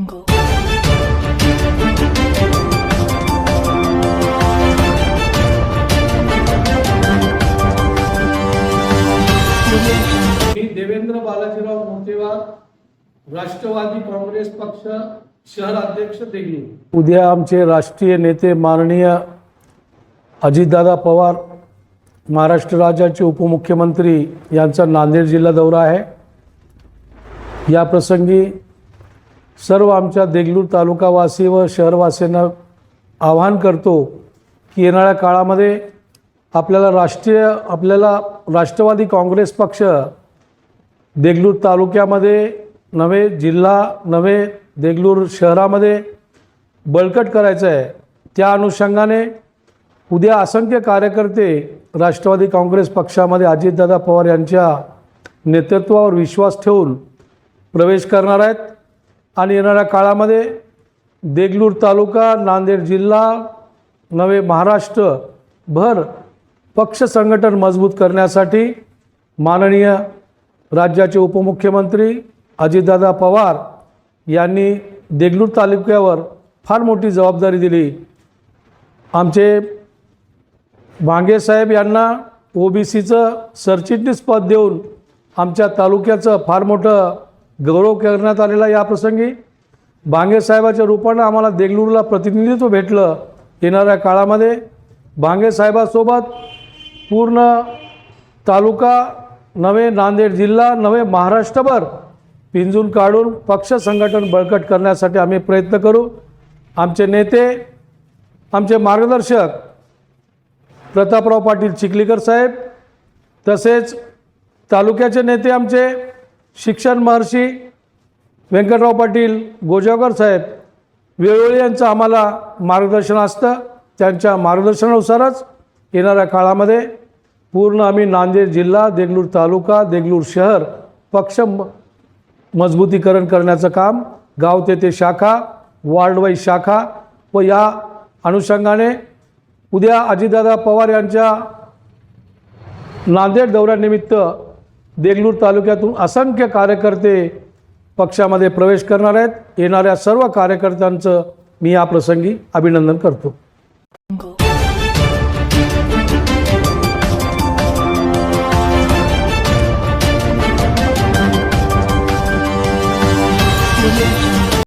मी देवेंद्र बालाजीराव मोतेवार राष्ट्रवादी काँग्रेस पक्ष शहर अध्यक्ष देगलूर. उद्या आमचे राष्ट्रीय नेते माननीय अजितदादा पवार महाराष्ट्र राज्याचे उपमुख्यमंत्री यांचा नांदेड जिल्हा दौरा आहे. या प्रसंगी सर्व आमच्या देगलूर तालुकावासी व शहरवासियांना आवाहन करतो की येणाऱ्या काळामध्ये आपल्याला राष्ट्रीय आपल्याला राष्ट्रवादी काँग्रेस पक्ष देगलूर तालुक्यामध्ये नवे जिल्हा नवे देगलूर शहरामध्ये बळकट करायचं आहे. त्या अनुषंगाने उद्या असंख्य कार्यकर्ते राष्ट्रवादी काँग्रेस पक्षामध्ये अजितदादा पवार यांच्या नेतृत्वावर विश्वास ठेवून प्रवेश करणार आहेत. आणि येणाऱ्या काळामध्ये देगलूर तालुका नांदेड जिल्हा नवे महाराष्ट्र भर पक्ष संघटन मजबूत करण्यासाठी माननीय राज्याचे उपमुख्यमंत्री अजितदादा पवार यांनी देगलूर तालुक्यावर फार मोठी जबाबदारी दिली. आमचे भांगेसाहेब यांना ओ बी सीचं सरचिटणीस पद देऊन आमच्या तालुक्याचं फार मोठं गौरव करण्यात आलेला या प्रसंगी भांगे साहेबाच्या रूपानं आम्हाला देगलूरला प्रतिनिधित्व भेटलं येणाऱ्या काळामध्ये. भांगे साहेबासोबत पूर्ण तालुका नवे नांदेड जिल्हा नवे महाराष्ट्रभर पिंजून काढून पक्ष संघटन बळकट करण्यासाठी आम्ही प्रयत्न करू. आमचे नेते आमचे मार्गदर्शक प्रतापराव पाटील चिखलीकर साहेब तसेच तालुक्याचे नेते आमचे शिक्षण महर्षी व्यंकटराव पाटील गोजावकर साहेब वेळोवेळी यांचं आम्हाला मार्गदर्शन असतं. त्यांच्या मार्गदर्शनानुसारच येणाऱ्या काळामध्ये पूर्ण आम्ही नांदेड जिल्हा देगलूर तालुका देगलूर शहर पक्ष म- मजबूतीकरण करण्याचं काम गाव तेथे शाखा वार्डवाई शाखा व या अनुषंगाने उद्या अजितदादा पवार यांच्या नांदेड दौऱ्यानिमित्त देगलूर तालुक्यातून असंख्य कार्यकर्ते पक्षामध्ये प्रवेश करणार आहेत येणाऱ्या सर्व कार्यकर्त्यांचं मी या प्रसंगी अभिनंदन करतो